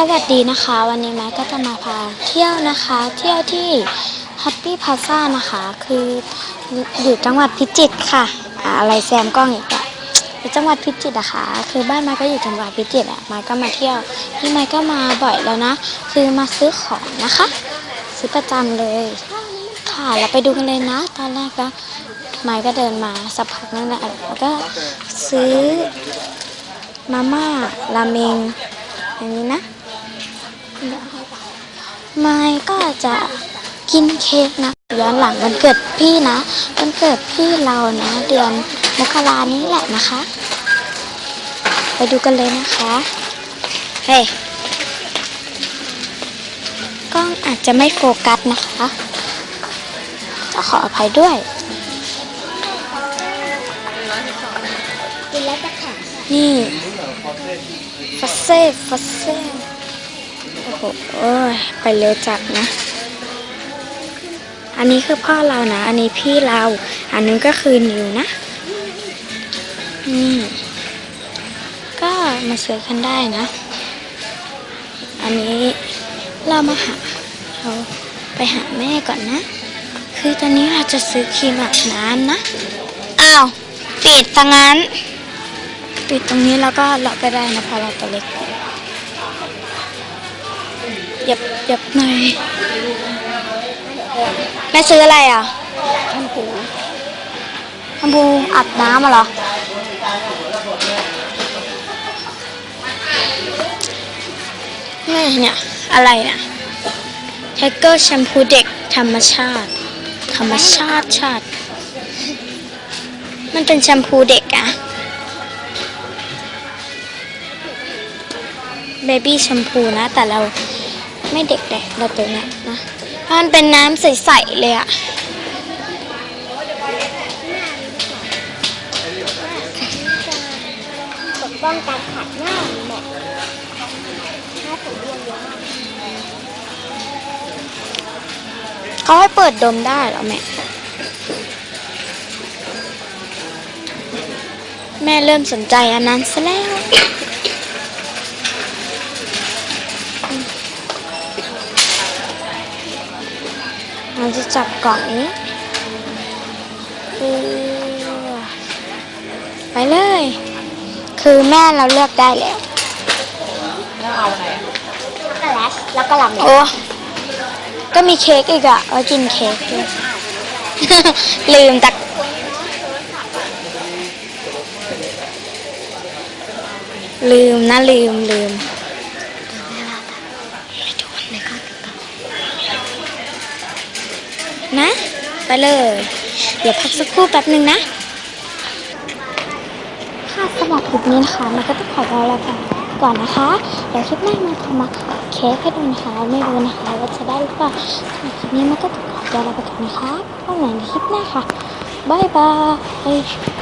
สวัสดีนะคะ วันนี้แม่ก็จะมาพาเที่ยวนะคะ เที่ยวที่ Happy Plaza นะคะ คืออยู่จังหวัดพิจิตรค่ะอะไรแซมกล้องอีกอะอยู่จังหวัดพิจิตรนะคะ คือบ้านไม้ก็อยู่จังหวัดพิจิตรอะไม้ก็มาเที่ยวที่ไม้ก็มาบ่อยแล้วนะ คือมาซื้อของนะคะ ซื้อประจำเลย ค่ะเราไปดูกันเลยนะ ตอนแรกก็ไม้ก็เดินมาสักพักนั่นแหละแล้วก็ซื้อมาม่าราเมงอย่างนี้นะ ไม้ก็จะกินเค้กนะย้อนหลังวันเกิดพี่นะวันเกิดพี่เรานะเดือนมกรานี้แหละนะคะ ไปดูกันเลยนะคะเฮ้ยกล้องอาจจะไม่โฟกัสนะคะจะขออภัยด้วยนี่ฟัสเซ่ฟัสเซ่ โอ้โหโอ้ยไปเร็วจัดนะ อันนี้คือพ่อเรานะ อันนี้พี่เรา อันนึงก็คือนิวนะนี่ก็มาซื้อกันได้นะ อันนี้เรามาหาเราไปหาแม่ก่อนนะ คือตอนนี้เราจะซื้อครีมอาบน้ำนะ อ้าวปิดซะงั้น ปิดตรงนี้แล้วก็ล็อกก็ได้นะเพราะเราตัวเล็ก หยับหยับหน่อยแม่ซื้ออะไรอะแชมพูแชมพูอาบน้ำมาเหรอ นี่เนี่ย อะไรเนี่ยไทเกอร์แชมพูเด็กธรรมชาติ ธรรมชาติชาติ มันเป็นแชมพูเด็กอะเบบี้แชมพูนะ แต่เรา ไม่เด็กแดกเราตัวเนี้ยนะเพราะมันเป็นน้ำใสๆเลยอะปกป้องการขาดหน้าแหม่ถ้าผมเรียนเยอะมากเขาให้เปิดดมได้เหรอแม่ แม่เริ่มสนใจอันนั้นซะแล้ว เราจะจับกล่องนี้คือไปเลย คือแม่เราเลือกได้แล้วช็อกโกแลตแล้วก็ลำโอ้ก็มีเค้กอีกอะเอากินเค้กด้วยลืมตักลืมนะลืมลืม นะ ไปเลย เดี๋ยวพักสักครู่แป๊บหนึ่งนะ ค่ะสำหรับคลิปนี้นะคะมันก็ต้องขอลาไปก่อนนะคะ เดี๋ยวคลิปหน้ามาทำมาเค้กให้ดูนะคะไม่รู้นะคะว่าจะได้หรือเปล่าสำหรับคลิปนี้มันก็ต้องขอลาไปก่อนนะคะพบกันใหม่ในคลิปหน้าค่ะบายบาย